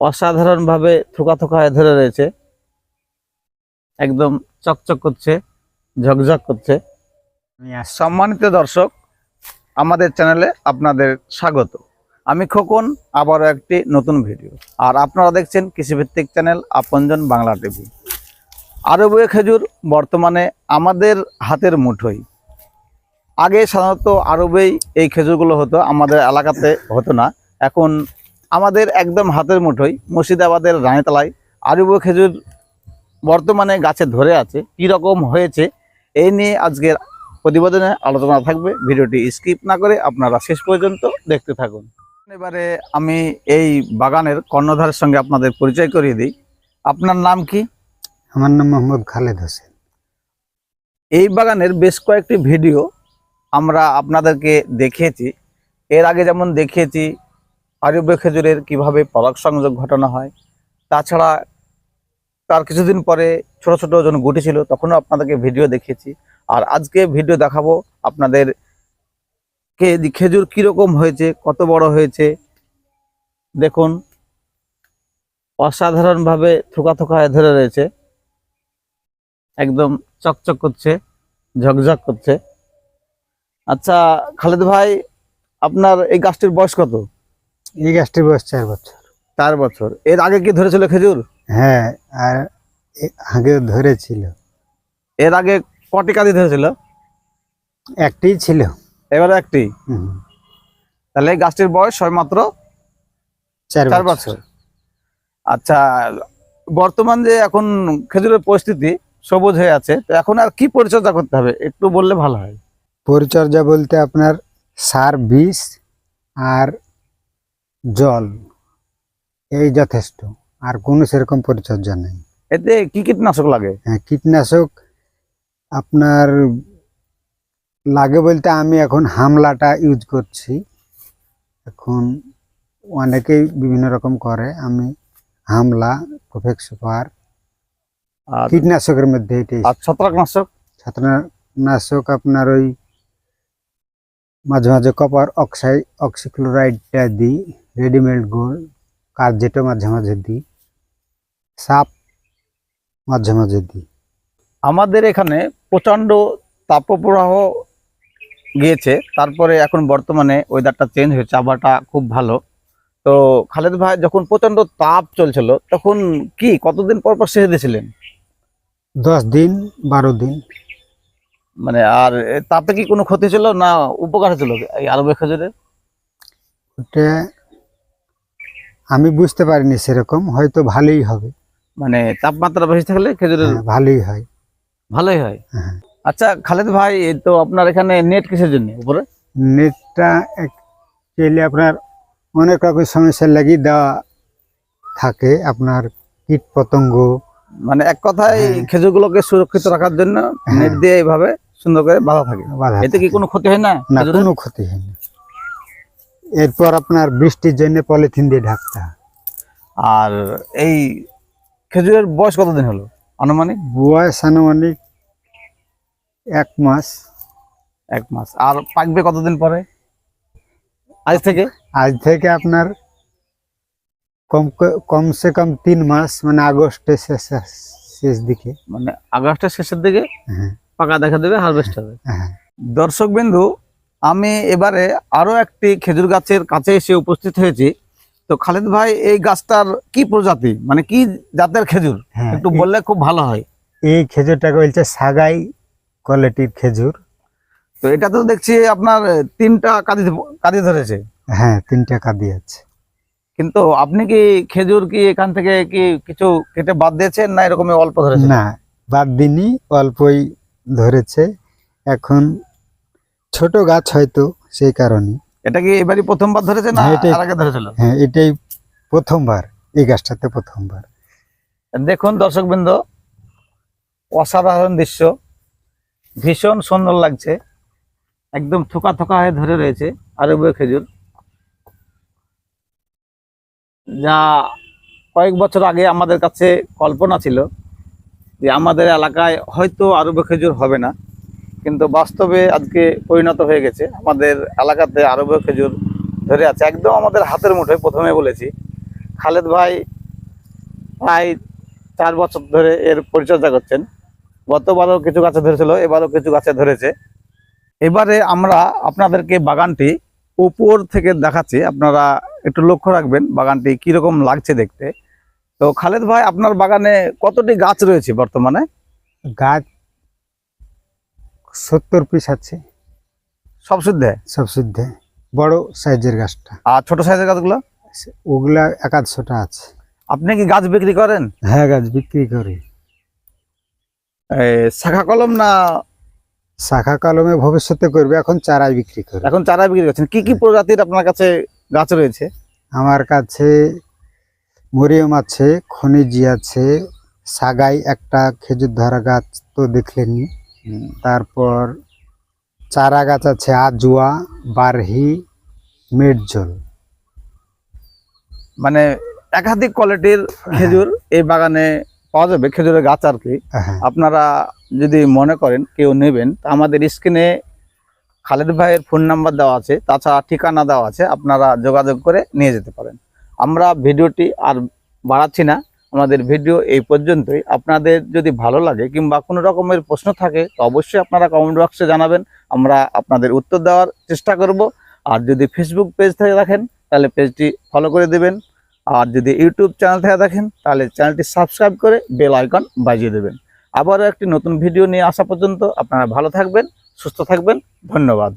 অসাধারণভাবে থোকা থোকা হয়ে ধরে রয়েছে। একদম চকচক করছে, ঝকঝক করছে। সম্মানিত দর্শক, আমাদের চ্যানেলে আপনাদের স্বাগত। আমি খোকন, আবারও একটি নতুন ভিডিও। আর আপনারা দেখছেন কৃষিভিত্তিক চ্যানেল আপনজন বাংলা টিভি। আরবীয় খেজুর বর্তমানে আমাদের হাতের মুঠোই। আগে সাধারণত আরবেই এই খেজুরগুলো হতো, আমাদের এলাকাতে হতো না। এখন আমাদের একদম হাতের মুঠোই মুর্শিদাবাদের রানীতলায় আরবীয় খেজুর বর্তমানে গাছে ধরে আছে। কী রকম হয়েছে এই নিয়ে আজকের প্রতিবেদনে আলোচনা থাকবে। ভিডিওটি স্কিপ না করে আপনারা শেষ পর্যন্ত দেখতে থাকুন। এবারে আমি এই বাগানের কর্ণধারের সঙ্গে আপনাদের পরিচয় করিয়ে দিই। আপনার নাম কি? আমার নাম মোহাম্মদ খালেদ হোসেন। এই বাগানের বেশ কয়েকটি ভিডিও আমরা আপনাদেরকে দেখিয়েছি। এর আগে যেমন দেখিয়েছি আরব্য খেজুরের কীভাবে পরাগ সংযোগ ঘটানো হয়, তাছাড়া তার কিছুদিন পরে ছোট ছোট যখন গুটি ছিল তখনও আপনাদেরকে ভিডিও দেখিয়েছি। আর আজকে ভিডিও দেখাবো আপনাদের কে খেজুর কীরকম হয়েছে, কত বড় হয়েছে। দেখুন, অসাধারণভাবে থোকা থোকা ধরে রয়েছে। একদম চকচক করছে, ঝকঝক করছে। আচ্ছা খালেদ ভাই, আপনার এই গাছটির বয়স কত? এই গাছটির বয়স চার বছর। চার বছর। এর আগে কি ধরেছিল খেজুর? হ্যাঁ আর আগে ধরেছিল। এর আগে কটি কাঁদি ধরেছিল? একটি ছিল। এবার একটি? তাহলে গাছটির বয়স হয় মাত্র চার বছর। আচ্ছা বর্তমান যে এখন খেজুরের পরিস্থিতি সবুজ হয়ে আছে তো এখন আর কি পরিচর্যা করতে হবে? একটু বললে ভালো হয়। পরিচর্যা বলতে আপনার সার বিষ আর জল এই যথেষ্ট। আর কোনো সেরকম পরিচর্যা নেই। এতে কি কীটনাশক লাগে? হ্যাঁ কীটনাশক আপনার লাগে বলতে আমি এখন হামলাটা ইউজ করছি। এখন অনেকেই বিভিন্ন রকম করে। আমি হামলা প্রফেক্ট সুপার কীটনাশকের মধ্যে এটাই। আর ছত্রাকনাশক? ছত্রনাশক আপনার ওই মাঝে মাঝে কপার অক্সাইড অক্সিক্লোরাইডটা দিই। রেডিমেড গোল্ড কার্জেটও মাঝে মাঝে দিই সাপ মাঝে মাঝে দিই আমাদের এখানে প্রচণ্ড তাপপ্রবাহ গিয়েছে তারপরে এখন বর্তমানে ওয়েদারটা চেঞ্জ হয়েছে আবহাওয়াটা খুব ভালো। তো খালেদ ভাই যখন প্রচণ্ড তাপ চলছিল তখন কি কতদিন পর পর সেরে দিয়েছিলেন? দশ দিন বারো দিন। মানে আর তাতে কি কোনো ক্ষতি ছিল না উপকার হয়েছিল এই আরবে খেজুরের? আমি বুঝতে পারিনি সেরকম হয়তো ভালোই হবে। মানে তাপমাত্রা বেশি থাকলে খেজুরের হ্যাঁ, ভালোই হয়। ভালোই হয়? হ্যাঁ। আচ্ছা খালেদ ভাই তো আপনার এখানে নেট কিসের জন্য উপরে? নেটটা অ্যাকচুয়ালি আপনার অনেক রকম সমস্যার লাগি দেওয়া থাকে আপনার কীট পতঙ্গ। মানে এক কথায় হ্যাঁ। খেজুরগুলোকে সুরক্ষিত রাখার জন্য নেট দিয়ে এইভাবে সুন্দর করে বাঁধা থাকে। বাধা এতে কি থাকে। কোনো ক্ষতি হয় না না খেজুরের? কোনো ক্ষতি হয় না। এরপর আপনার বৃষ্টির জন্য পলিথিন দিয়ে ঢাকতে আর এই খেজুরের বয়স কতদিন হলো? আনুমানিক? বয়স আনুমানিক এক মাস। এক মাস। আর পাকবে কতদিন পরে? আজ থেকে? আজ থেকে আপনার কম কমসে কম তিন মাস মানে আগস্টের শেষ শেষ দিকে। মানে আগস্টের শেষের দিকে হ্যাঁ। পাকা দেখা দেবে হারভেস্ট হবে। হ্যাঁ। দর্শক বিন্দু আমি এবারে আরও একটি খেজুর গাছের কাছে এসে উপস্থিত হয়েছি। তো খালেদ ভাই এই গাছটার কি প্রজাতি? মানে কি জাতের খেজুর? হ্যাঁ একটু বললে খুব ভালো হয়। এই খেজুরটাকে বলছে সাগাই কোয়ালিটির খেজুর। তো এটা তো দেখছি আপনার তিনটা কাঁদি কাঁদি ধরেছে। হ্যাঁ তিনটা কাঁদি আছে। কিন্তু আপনি কি খেজুর কি এখান থেকে কি কিছু কেটে বাদ দিয়েছেন না এরকমই অল্প ধরেছে না বাদ দিনই অল্পই ধরেছে। এখন ছোট গাছ হয়তো সেই কারণে। এটা কি এবারই প্রথমবার ধরেছে না হ্যাঁ, আর আগে ধরেছিল? হ্যাঁ এটাই প্রথমবার এই গাছটাতে প্রথমবার। দেখুন দর্শকবৃন্দ অসাধারণ দৃশ্য। ভীষণ সুন্দর লাগছে। একদম থোকা থোকা হয়ে ধরে রয়েছে আরবীয় খেজুর। যা কয়েক বছর আগে আমাদের কাছে কল্পনা ছিল যে আমাদের এলাকায় হয়তো আরবীয় খেজুর হবে না। কিন্তু বাস্তবে আজকে পরিণত হয়ে গেছে। আমাদের এলাকাতে আরবীয় খেজুর ধরে আছে। একদম আমাদের হাতের মুঠোয় প্রথমে বলেছি। খালেদ ভাই প্রায় চার বছর ধরে এর পরিচর্যা করছেন। গতবারও কিছু গাছে ধরেছিল, এবারও কিছু গাছে ধরেছে। এবারে আমরা আপনাদেরকে বাগানটি উপর থেকে দেখাচ্ছি। আপনারা একটু লক্ষ্য রাখবেন বাগানটি কীরকম লাগছে দেখতে। তো খালেদ ভাই, আপনার বাগানে কতটি গাছ রয়েছে বর্তমানে? গাছ সত্তর পিস আছে। সব শুদ্ধে? সব সিদ্ধে বড় সাইজের গাছটা। আর ছোট সাইজের গাছগুলো? ওগুলা একাদশোটা আছে। আপনি কি গাছ বিক্রি করেন? হ্যাঁ গাছ বিক্রি করি। শাখা কলম না শাখা কলমে ভবিষ্যতে করবে এখন চারাই বিক্রি করি। এখন চারাই বিক্রি করছেন। কি কি প্রজাতির আপনার কাছে গাছ রয়েছে? আমার কাছে মরিয়ম আছে খনিজি আছে সাগাই একটা খেজুর ধরা গাছ তো দেখলেনি তারপর চারা গাছ আছে আজুয়া বারহি মেটজল মানে একাধিক কোয়ালিটির খেজুর এই বাগানে পাওয়া যাবে খেজুরের গাছ আর কি। হ্যাঁ। আপনারা যদি মনে করেন কেউ নেবেন তা আমাদের স্ক্রিনে খালেদ ভাইয়ের ফোন নাম্বার দেওয়া আছে তাছাড়া ঠিকানা দেওয়া আছে আপনারা যোগাযোগ করে নিয়ে যেতে পারেন। আমরা ভিডিওটি আর বাড়াচ্ছি না আমাদের ভিডিও এই পর্যন্তই। আপনাদের যদি ভালো লাগে কিংবা কোনো রকমের প্রশ্ন থাকে, তো অবশ্যই আপনারা কমেন্ট বক্সে জানাবেন। আমরা আপনাদের উত্তর দেওয়ার চেষ্টা করব। আর যদি ফেসবুক পেজ থেকে দেখেন, তাহলে পেজটি ফলো করে দেবেন। আর যদি ইউটিউব চ্যানেল থেকে দেখেন, তাহলে চ্যানেলটি সাবস্ক্রাইব করে বেল আইকন বাজিয়ে দেবেন। আবারও একটি নতুন ভিডিও নিয়ে আসা পর্যন্ত আপনারা ভালো থাকবেন, সুস্থ থাকবেন। ধন্যবাদ।